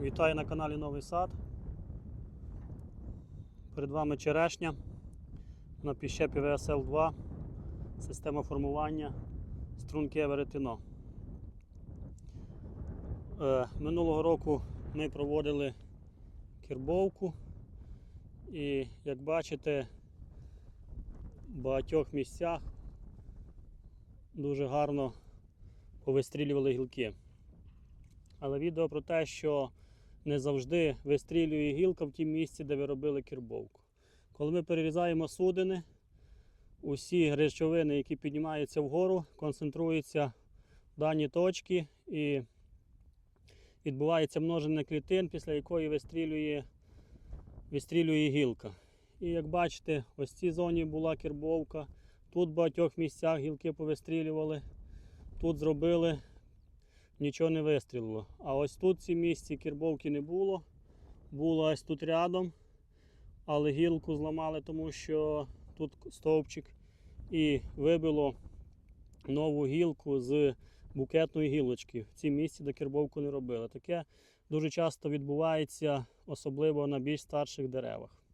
Вітаю на каналі Новий Сад. Перед вами черешня на піщепі VSL2, система формування струнке веретено. Е, минулого року ми проводили кірбовку і, як бачите, в багатьох місцях дуже гарно повистрілювали гілки. Але відео про те, що не завжди вистрілює гілка в тім місці, де ви робили кірбовку. Коли ми перерізаємо судини, усі речовини, які піднімаються вгору, концентруються в дані точки і відбувається множення клітин, після якої вистрілює, вистрілює гілка. І як бачите, ось в цій зоні була кірбовка, тут в багатьох місцях гілки повистрілювали, тут зробили нічого не вистрілило. А ось тут в цій місці кірбовки не було. Було ось тут рядом, але гілку зламали, тому що тут стовпчик і вибило нову гілку з букетної гілочки. В цій місці, де кірбовку не робили. Таке дуже часто відбувається, особливо на більш старших деревах.